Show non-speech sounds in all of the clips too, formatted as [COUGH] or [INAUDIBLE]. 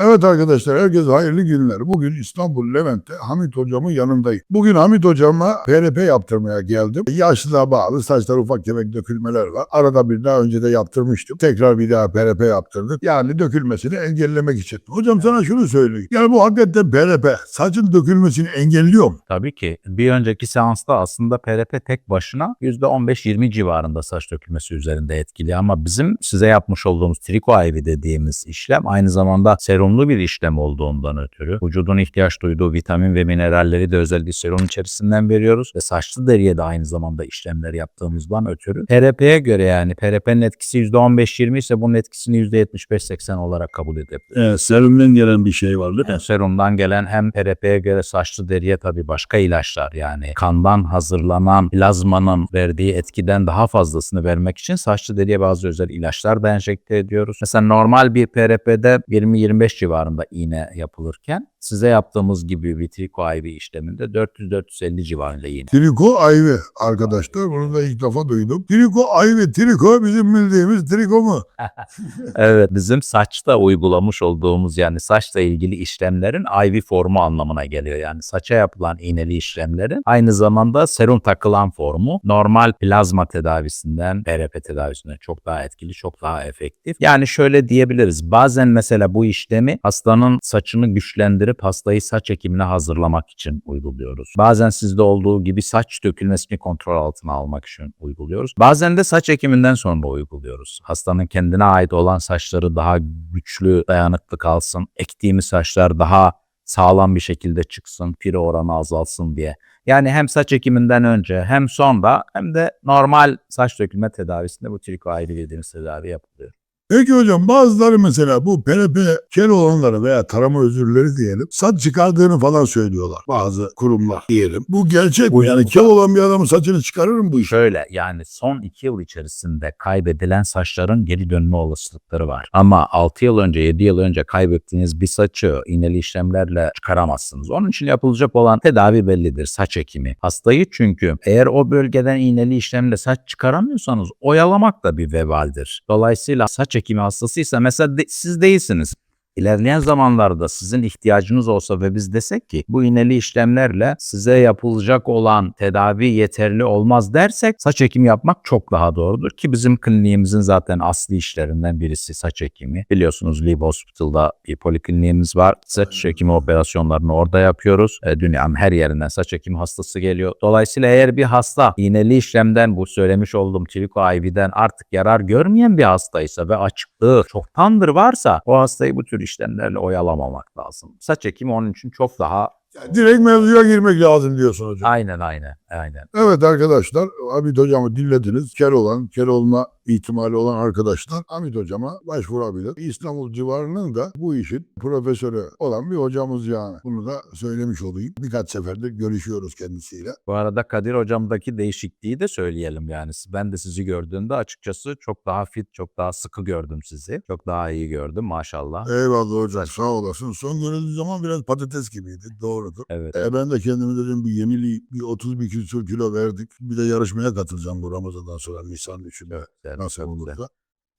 Evet arkadaşlar herkese hayırlı günler. Bugün İstanbul Levent'te Hamit hocamın yanındayım. Bugün Hamit hocama PRP yaptırmaya geldim. Yaşlılığa bağlı saçlar ufak tefek dökülmeler var. Arada bir daha önce de yaptırmıştım. Tekrar bir daha PRP yaptırdık. Yani dökülmesini engellemek için. Hocam sana şunu söyleyeyim. Yani bu hakikaten PRP saçın dökülmesini engelliyor mu? Tabii ki bir önceki seansta aslında PRP tek başına %15-20 civarında saç dökülmesi üzerinde etkili ama bizim size yapmış olduğumuz triko IV dediğimiz işlem aynı zamanda serumlu bir işlem olduğundan ötürü vücudun ihtiyaç duyduğu vitamin ve mineralleri de özellikle serum içerisinden veriyoruz ve saçlı deriye de aynı zamanda işlemler yaptığımızdan ötürü PRP'ye göre yani PRP'nin etkisi %15-20 ise bunun etkisini %75-80 olarak kabul edebiliriz. Evet, serumdan gelen bir şey var değil mi? Yani serumdan gelen hem PRP'ye göre saçlı deriye tabii başka ilaçlar yani kandan hazırlanan plazmanın verdiği etkiden daha fazlasını vermek için saçlı deriye bazı özel ilaçlar da enjekte ediyoruz. Mesela normal bir PRP'de 20-25 civarında iğne yapılırken size yaptığımız gibi vitriko IV işleminde 400-450 civarında iğne. Triko ayvi arkadaşlar. Bunu da ilk defa duydum. Triko ayvi. Triko bizim bildiğimiz triko mu? [LAUGHS] [LAUGHS] Evet bizim saçta uygulamış olduğumuz yani saçla ilgili işlemlerin IV formu anlamına geliyor. Yani saça yapılan iğneli işlemlerin aynı zamanda serum takılan formu normal plazma tedavisinden PRP tedavisinden çok daha etkili, çok daha efektif. Yani şöyle diyebiliriz. Bazen mesela bu işlemi hastanın saçını güçlendirip hastayı saç ekimine hazırlamak için uyguluyoruz. Bazen sizde olduğu gibi saç dökülmesini kontrol altına almak için uyguluyoruz. Bazen de saç ekiminden sonra uyguluyoruz. Hastanın kendine ait olan saçları daha güçlü, dayanıklı kalsın. Ektiğimiz saçlar daha sağlam bir şekilde çıksın, piri oranı azalsın diye. Yani hem saç ekiminden önce hem sonra hem de normal saç dökülme tedavisinde bu triko ayrı dediğimiz tedavi yapılıyor. Peki hocam bazıları mesela bu PRP kel olanları veya tarama özürleri diyelim saç çıkardığını falan söylüyorlar. Bazı kurumlar diyelim. Bu gerçek mi? Yani kel olan bir adamın saçını çıkarır mı bu iş? Şöyle yani son 2 yıl içerisinde kaybedilen saçların geri dönme olasılıkları var. Ama 6 yıl önce 7 yıl önce kaybettiğiniz bir saçı iğneli işlemlerle çıkaramazsınız. Onun için yapılacak olan tedavi bellidir saç ekimi. Hastayı çünkü eğer o bölgeden iğneli işlemle saç çıkaramıyorsanız oyalamak da bir vebaldir. Dolayısıyla saç ekimi hastasıysa mesela de- siz değilsiniz. İlerleyen zamanlarda sizin ihtiyacınız olsa ve biz desek ki bu iğneli işlemlerle size yapılacak olan tedavi yeterli olmaz dersek saç ekimi yapmak çok daha doğrudur ki bizim kliniğimizin zaten asli işlerinden birisi saç ekimi. Biliyorsunuz Live Hospital'da bir polikliniğimiz var. Saç ekimi operasyonlarını orada yapıyoruz. E, dünyanın her yerinden saç ekimi hastası geliyor. Dolayısıyla eğer bir hasta iğneli işlemden bu söylemiş olduğum triko IV'den artık yarar görmeyen bir hastaysa ve açıklığı çoktandır varsa o hastayı bu tür işlemlerle oyalamamak lazım. Saç ekimi onun için çok daha Yani direkt mevzuya girmek lazım diyorsun hocam. aynen aynen aynen. Evet arkadaşlar Hamit hocamı dinlediniz. Kel olan, kel olma ihtimali olan arkadaşlar Hamit hocama başvurabilir. İstanbul civarının da bu işin profesörü olan bir hocamız yani. Bunu da söylemiş olayım. Birkaç seferdir görüşüyoruz kendisiyle. Bu arada Kadir hocamdaki değişikliği de söyleyelim yani. Ben de sizi gördüğümde açıkçası çok daha fit, çok daha sıkı gördüm sizi. Çok daha iyi gördüm maşallah. Eyvallah hocam sağ olasın. Son görüldüğü zaman biraz patates gibiydi. Doğrudur. Evet. E ben de kendime dedim bir yemili bir 30 bir küsur kilo verdik. Bir de yarışmaya katılacağım bu Ramazan'dan sonra Nisan 3'ünde. Güzel, Nasıl güzel, olursa. güzel.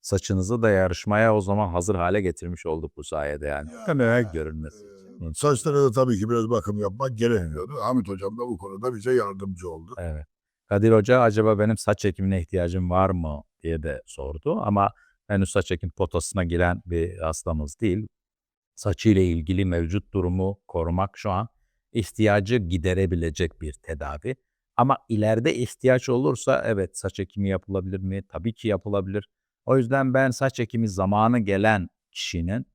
Saçınızı da yarışmaya o zaman hazır hale getirmiş olduk bu sayede yani. Kameraya görünmesi için. Ee, Saçlara da tabii ki biraz bakım yapmak gerekiyordu. Hamit hocam da bu konuda bize yardımcı oldu. Evet. Kadir Hoca acaba benim saç ekimine ihtiyacım var mı diye de sordu ama henüz saç ekim potasına giren bir hastamız değil. Saçıyla ilgili mevcut durumu korumak şu an ihtiyacı giderebilecek bir tedavi. Ama ileride ihtiyaç olursa evet saç ekimi yapılabilir mi? Tabii ki yapılabilir. O yüzden ben saç ekimi zamanı gelen kişinin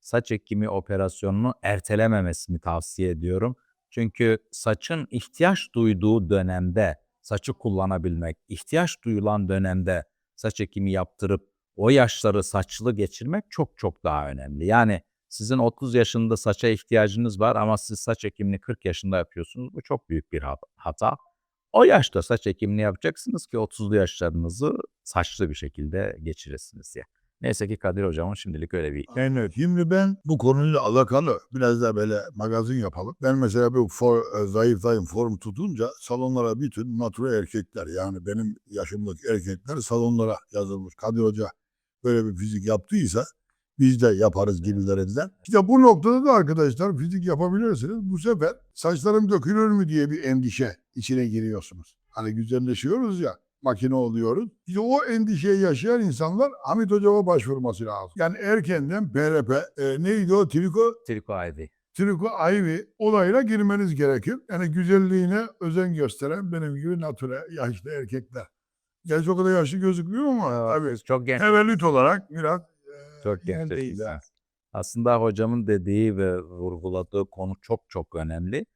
saç ekimi operasyonunu ertelememesini tavsiye ediyorum. Çünkü saçın ihtiyaç duyduğu dönemde saçı kullanabilmek, ihtiyaç duyulan dönemde saç ekimi yaptırıp o yaşları saçlı geçirmek çok çok daha önemli. Yani sizin 30 yaşında saça ihtiyacınız var ama siz saç ekimini 40 yaşında yapıyorsunuz. Bu çok büyük bir hat- hata. O yaşta saç ekimini yapacaksınız ki 30'lu yaşlarınızı saçlı bir şekilde geçiresiniz diye. Neyse ki Kadir hocamın şimdilik öyle bir Evet. Şimdi ben bu konuyla alakalı biraz da böyle magazin yapalım. Ben mesela bir for, e, zayıflayın form tutunca salonlara bütün natural erkekler yani benim yaşımdaki erkekler salonlara yazılmış. Kadir Hoca böyle bir fizik yaptıysa biz de yaparız gibilerinden. İşte bu noktada da arkadaşlar fizik yapabilirsiniz. Bu sefer saçlarım dökülür mü diye bir endişe içine giriyorsunuz. Hani güzelleşiyoruz ya makine oluyoruz. İşte o endişeyi yaşayan insanlar Hamit Hocam'a başvurması lazım. Yani erkenden PRP, e, neydi o? Triko, Triko Ivy. Triko Ivy olayına girmeniz gerekir. Yani güzelliğine özen gösteren benim gibi nature yaşlı erkekler. Gerçi o kadar yaşlı gözükmüyor ama tabii Siz çok genç. tevellit olarak biraz Çok. Aslında hocamın dediği ve vurguladığı konu çok çok önemli.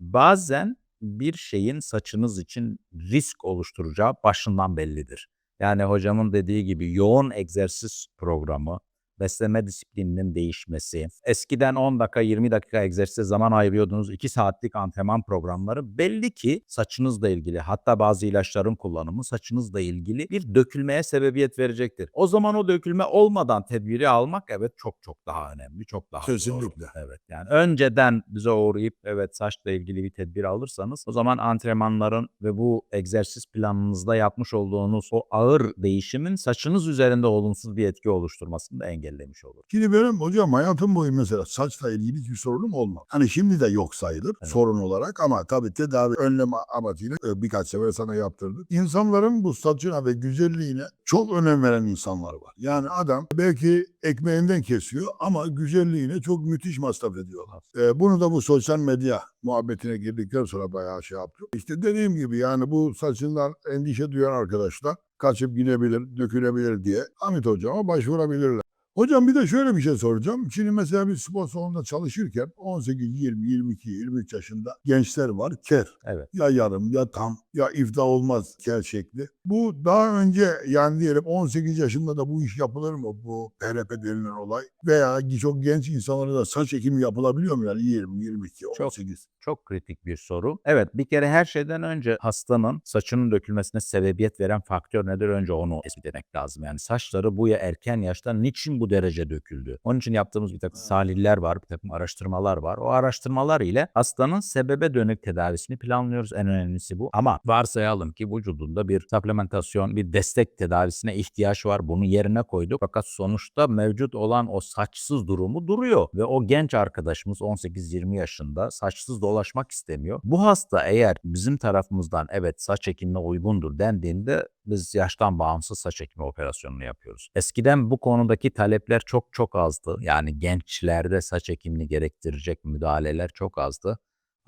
Bazen bir şeyin saçınız için risk oluşturacağı başından bellidir. Yani hocamın dediği gibi yoğun egzersiz programı, beslenme disiplininin değişmesi, eskiden 10 dakika 20 dakika egzersize zaman ayırıyordunuz 2 saatlik antrenman programları belli ki saçınızla ilgili hatta bazı ilaçların kullanımı saçınızla ilgili bir dökülmeye sebebiyet verecektir. O zaman o dökülme olmadan tedbiri almak evet çok çok daha önemli, çok daha Kesinlikle. doğru. Evet yani önceden bize uğrayıp evet saçla ilgili bir tedbir alırsanız o zaman antrenmanların ve bu egzersiz planınızda yapmış olduğunuz o ağır değişimin saçınız üzerinde olumsuz bir etki oluşturmasını da engellemiş olur. Şimdi benim hocam hayatım boyu mesela saçla ilgili hiçbir sorunum olmadı. Hani şimdi de yok sayılır Evet. sorun olarak ama tabii tedavi önleme amacıyla e, birkaç sefer sana yaptırdık. İnsanların bu saçına ve güzelliğine çok önem veren insanlar var. Yani adam belki ekmeğinden kesiyor ama güzelliğine çok müthiş masraf ediyorlar. E, bunu da bu sosyal medya muhabbetine girdikten sonra bayağı şey yaptım. İşte dediğim gibi yani bu saçından endişe duyan arkadaşlar kaçıp gidebilir, dökülebilir diye Hamit hocama başvurabilirler. Hocam bir de şöyle bir şey soracağım. Şimdi mesela bir spor salonunda çalışırken 18, 20, 22, 23 yaşında gençler var ker. Evet. Ya yarım ya tam ya iflah olmaz kel şekli. Bu daha önce yani diyelim 18 yaşında da bu iş yapılır mı? Bu PRP denilen olay. Veya çok genç insanlara da saç ekimi yapılabiliyor mu yani 20, 22, Çok. 18? Çok kritik bir soru. Evet bir kere her şeyden önce hastanın saçının dökülmesine sebebiyet veren faktör nedir önce onu tespit etmek lazım. Yani saçları bu ya erken yaşta niçin bu derece döküldü? Onun için yaptığımız bir takım tahliller var, bir takım araştırmalar var. O araştırmalar ile hastanın sebebe dönük tedavisini planlıyoruz. En önemlisi bu. Ama varsayalım ki vücudunda bir supplementasyon, bir destek tedavisine ihtiyaç var. Bunu yerine koyduk. Fakat sonuçta mevcut olan o saçsız durumu duruyor. Ve o genç arkadaşımız 18-20 yaşında saçsız dolaşmak istemiyor. Bu hasta eğer bizim tarafımızdan evet saç ekimine uygundur dendiğinde biz yaştan bağımsız saç ekimi operasyonunu yapıyoruz. Eskiden bu konudaki talepler çok çok azdı. Yani gençlerde saç ekimini gerektirecek müdahaleler çok azdı.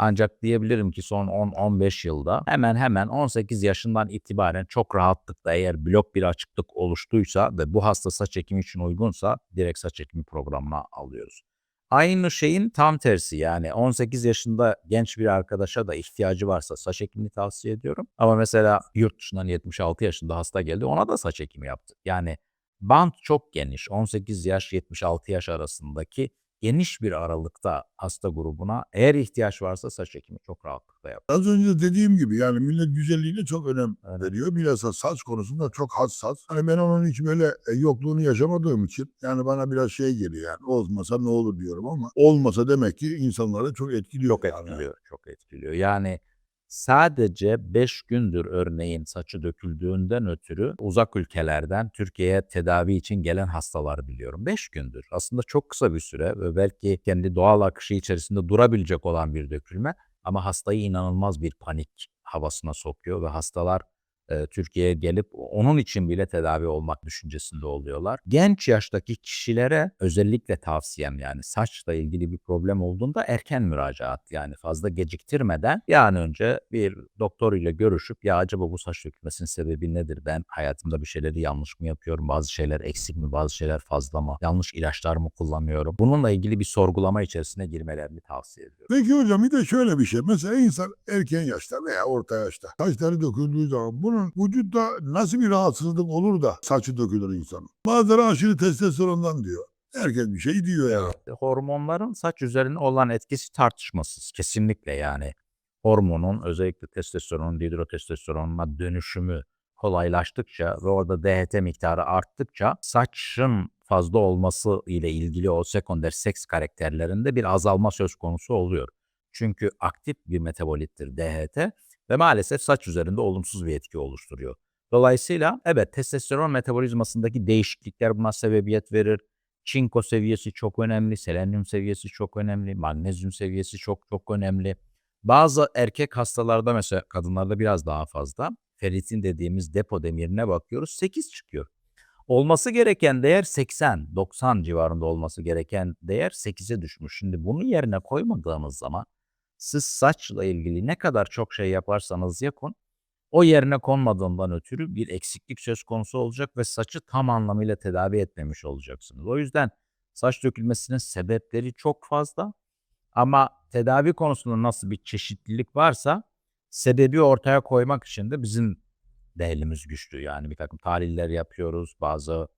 Ancak diyebilirim ki son 10-15 yılda hemen hemen 18 yaşından itibaren çok rahatlıkla eğer blok bir açıklık oluştuysa ve bu hasta saç ekimi için uygunsa direkt saç ekimi programına alıyoruz. Aynı şeyin tam tersi yani 18 yaşında genç bir arkadaşa da ihtiyacı varsa saç ekimini tavsiye ediyorum. Ama mesela yurt dışından 76 yaşında hasta geldi ona da saç ekimi yaptık. Yani bant çok geniş 18 yaş 76 yaş arasındaki geniş bir aralıkta hasta grubuna eğer ihtiyaç varsa saç ekimi çok rahatlıkla yap. Az önce dediğim gibi yani millet güzelliğine çok önem Evet. veriyor. Bilhassa saç konusunda çok hassas. Hani ben onun hiç böyle e, yokluğunu yaşamadığım için yani bana biraz şey geliyor yani olmasa ne olur diyorum ama olmasa demek ki insanları çok etkiliyor. Çok yani. etkiliyor, çok etkiliyor. Yani sadece 5 gündür örneğin saçı döküldüğünden ötürü uzak ülkelerden Türkiye'ye tedavi için gelen hastalar biliyorum. 5 gündür. Aslında çok kısa bir süre ve belki kendi doğal akışı içerisinde durabilecek olan bir dökülme ama hastayı inanılmaz bir panik havasına sokuyor ve hastalar e, Türkiye'ye gelip onun için bile tedavi olmak düşüncesinde oluyorlar. Genç yaştaki kişilere özellikle tavsiyem yani saçla ilgili bir problem olduğunda erken müracaat yani fazla geciktirmeden bir an önce bir doktor ile görüşüp ya acaba bu saç dökülmesinin sebebi nedir? Ben hayatımda bir şeyleri yanlış mı yapıyorum? Bazı şeyler eksik mi? Bazı şeyler fazla mı? Yanlış ilaçlar mı kullanıyorum? Bununla ilgili bir sorgulama içerisine girmelerini tavsiye ediyorum. Peki hocam bir de şöyle bir şey. Mesela insan erken yaşta veya orta yaşta saçları döküldüğü zaman bunun vücutta nasıl bir rahatsızlık olur da saçı dökülür insanın? Bazıları aşırı testosterondan diyor. Herkes bir şey diyor yani. hormonların saç üzerine olan etkisi tartışmasız. Kesinlikle yani. Hormonun özellikle testosteronun dihidrotestosteronuna dönüşümü kolaylaştıkça ve orada DHT miktarı arttıkça saçın fazla olması ile ilgili o sekonder seks karakterlerinde bir azalma söz konusu oluyor. Çünkü aktif bir metabolittir DHT ve maalesef saç üzerinde olumsuz bir etki oluşturuyor. Dolayısıyla evet testosteron metabolizmasındaki değişiklikler buna sebebiyet verir Çinko seviyesi çok önemli, selenyum seviyesi çok önemli, magnezyum seviyesi çok çok önemli. Bazı erkek hastalarda mesela kadınlarda biraz daha fazla. Ferritin dediğimiz depo demirine bakıyoruz 8 çıkıyor. Olması gereken değer 80, 90 civarında olması gereken değer 8'e düşmüş. Şimdi bunu yerine koymadığınız zaman siz saçla ilgili ne kadar çok şey yaparsanız yapın o yerine konmadığından ötürü bir eksiklik söz konusu olacak ve saçı tam anlamıyla tedavi etmemiş olacaksınız. O yüzden saç dökülmesinin sebepleri çok fazla ama tedavi konusunda nasıl bir çeşitlilik varsa sebebi ortaya koymak için de bizim de elimiz güçlü. Yani bir takım tahliller yapıyoruz, bazı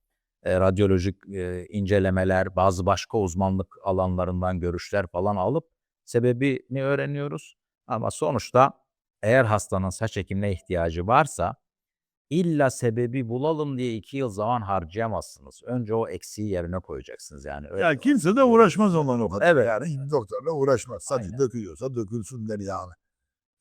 e, radyolojik e, incelemeler, bazı başka uzmanlık alanlarından görüşler falan alıp sebebini öğreniyoruz. Ama sonuçta eğer hastanın saç ekimine ihtiyacı varsa illa sebebi bulalım diye iki yıl zaman harcayamazsınız. Önce o eksiği yerine koyacaksınız yani. Öyle Ya kimse de uğraşmaz onunla o kadar. Evet. Yani doktorla uğraşmaz. Saçı Aynen. dökülüyorsa dökülsün der yani.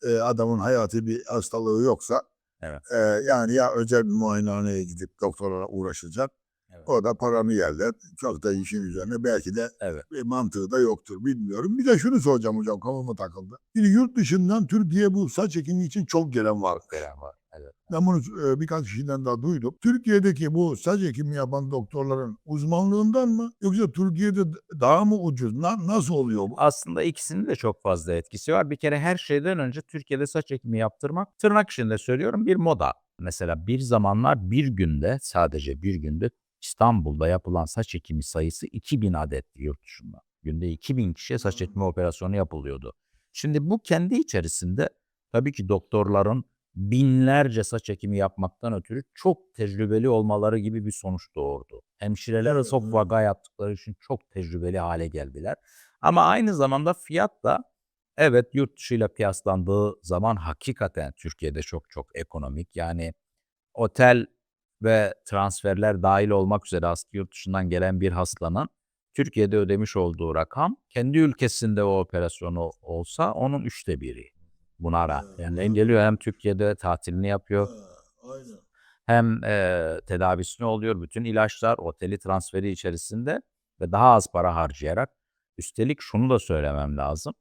Ee, adamın hayati bir hastalığı yoksa Evet. e, yani ya özel bir muayenehaneye gidip doktorlara uğraşacak. Evet. O da paranı yerler. Çok da işin üzerine belki de Evet. bir mantığı da yoktur bilmiyorum. Bir de şunu soracağım hocam kafama takıldı. Şimdi yurt dışından Türkiye bu saç ekimi için çok gelen var. Gelen var. Evet. Ben bunu e, birkaç kişiden daha duydum. Türkiye'deki bu saç ekimi yapan doktorların uzmanlığından mı yoksa Türkiye'de daha mı ucuz? Na- nasıl oluyor bu? Aslında ikisinin de çok fazla etkisi var. Bir kere her şeyden önce Türkiye'de saç ekimi yaptırmak tırnak içinde söylüyorum bir moda. Mesela bir zamanlar bir günde sadece bir günde İstanbul'da yapılan saç ekimi sayısı 2000 adetti yurt dışında. Günde 2000 kişiye saç ekimi operasyonu yapılıyordu. Şimdi bu kendi içerisinde tabii ki doktorların binlerce saç ekimi yapmaktan ötürü çok tecrübeli olmaları gibi bir sonuç doğurdu. Hemşireler çok vaga yaptıkları için çok tecrübeli hale geldiler. Ama aynı zamanda fiyat da evet yurt dışıyla kıyaslandığı zaman hakikaten Türkiye'de çok çok ekonomik. Yani otel ve transferler dahil olmak üzere aslında yurt dışından gelen bir hastanın Türkiye'de ödemiş olduğu rakam kendi ülkesinde o operasyonu olsa onun üçte biri. Buna rağmen. Yani hem geliyor hem Türkiye'de tatilini yapıyor Aynen. hem e, tedavisini oluyor. Bütün ilaçlar oteli transferi içerisinde ve daha az para harcayarak. Üstelik şunu da söylemem lazım.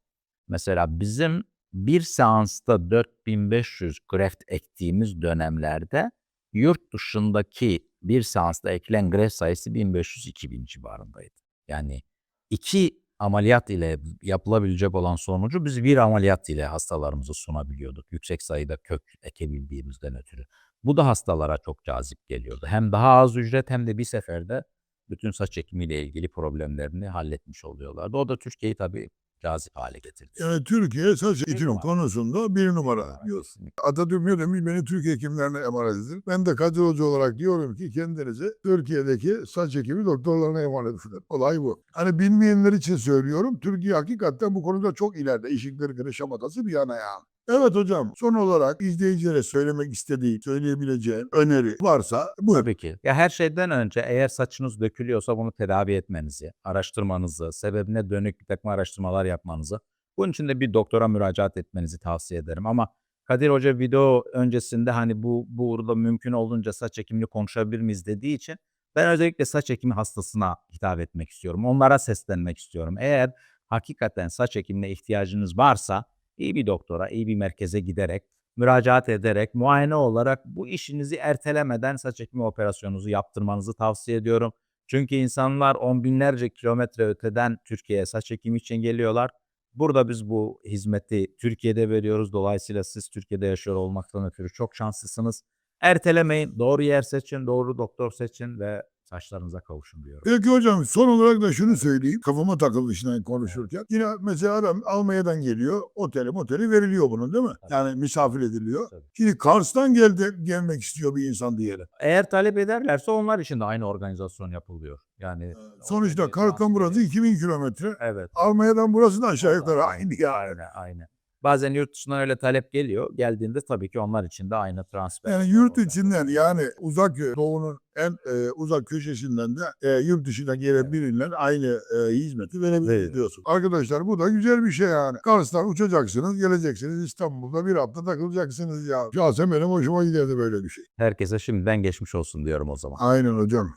Mesela bizim bir seansta 4500 graft ektiğimiz dönemlerde yurt dışındaki bir seansta ekilen graft sayısı 1500-2000 civarındaydı. Yani iki ameliyat ile yapılabilecek olan sonucu biz bir ameliyat ile hastalarımıza sunabiliyorduk. Yüksek sayıda kök ekebildiğimizden ötürü. Bu da hastalara çok cazip geliyordu. Hem daha az ücret hem de bir seferde bütün saç ekimiyle ilgili problemlerini halletmiş oluyorlardı. O da Türkiye'yi tabii cazip hale getirdi. Yani Türkiye saç numara. konusunda bir numara diyorsun. Atatürk ne demiş? Beni Türkiye hekimlerine emanet edin. Ben de Kadir Hoca olarak diyorum ki kendinizi Türkiye'deki saç ekimi doktorlarına emanet edin. Olay bu. Hani bilmeyenler için söylüyorum. Türkiye hakikaten bu konuda çok ileride. İşikleri kırı şamatası bir yana yani. Evet hocam son olarak izleyicilere söylemek istediği, söyleyebileceğin öneri varsa buyur. Tabii ki. Ya her şeyden önce eğer saçınız dökülüyorsa bunu tedavi etmenizi, araştırmanızı, sebebine dönük bir takım araştırmalar yapmanızı, bunun için de bir doktora müracaat etmenizi tavsiye ederim. Ama Kadir Hoca video öncesinde hani bu bu uğurda mümkün olduğunca saç ekimini konuşabilir miyiz dediği için ben özellikle saç ekimi hastasına hitap etmek istiyorum. Onlara seslenmek istiyorum. Eğer hakikaten saç ekimine ihtiyacınız varsa iyi bir doktora, iyi bir merkeze giderek müracaat ederek, muayene olarak bu işinizi ertelemeden saç ekimi operasyonunuzu yaptırmanızı tavsiye ediyorum. Çünkü insanlar on binlerce kilometre öteden Türkiye'ye saç ekimi için geliyorlar. Burada biz bu hizmeti Türkiye'de veriyoruz. Dolayısıyla siz Türkiye'de yaşıyor olmaktan ötürü çok şanslısınız. Ertelemeyin, doğru yer seçin, doğru doktor seçin ve saçlarınıza kavuşun diyorum. Peki hocam son olarak da şunu söyleyeyim. Kafama takıldı şimdi konuşurken. Yine mesela adam Almanya'dan geliyor. Oteli moteli veriliyor bunun değil mi? Tabii. Yani misafir ediliyor. Tabii. Şimdi Kars'tan geldi, gelmek istiyor bir insan diyelim. Eğer talep ederlerse onlar için de aynı organizasyon yapılıyor. Yani Sonuçta Oteli Kars'tan burası 2000 kilometre. Evet. Almanya'dan burası da aşağı yukarı aynı ya. Aynen, aynen. Bazen yurt dışından öyle talep geliyor. Geldiğinde tabii ki onlar için de aynı transfer. Yani yurt içinden yani uzak doğunun en e, uzak köşesinden de e, yurt dışına gelen birinden aynı e, hizmeti verebilir Evet. diyorsun. Arkadaşlar bu da güzel bir şey yani. Kars'tan uçacaksınız, geleceksiniz İstanbul'da bir hafta takılacaksınız ya. Şahsen benim hoşuma giderdi böyle bir şey. Herkese şimdiden geçmiş olsun diyorum o zaman. Aynen hocam.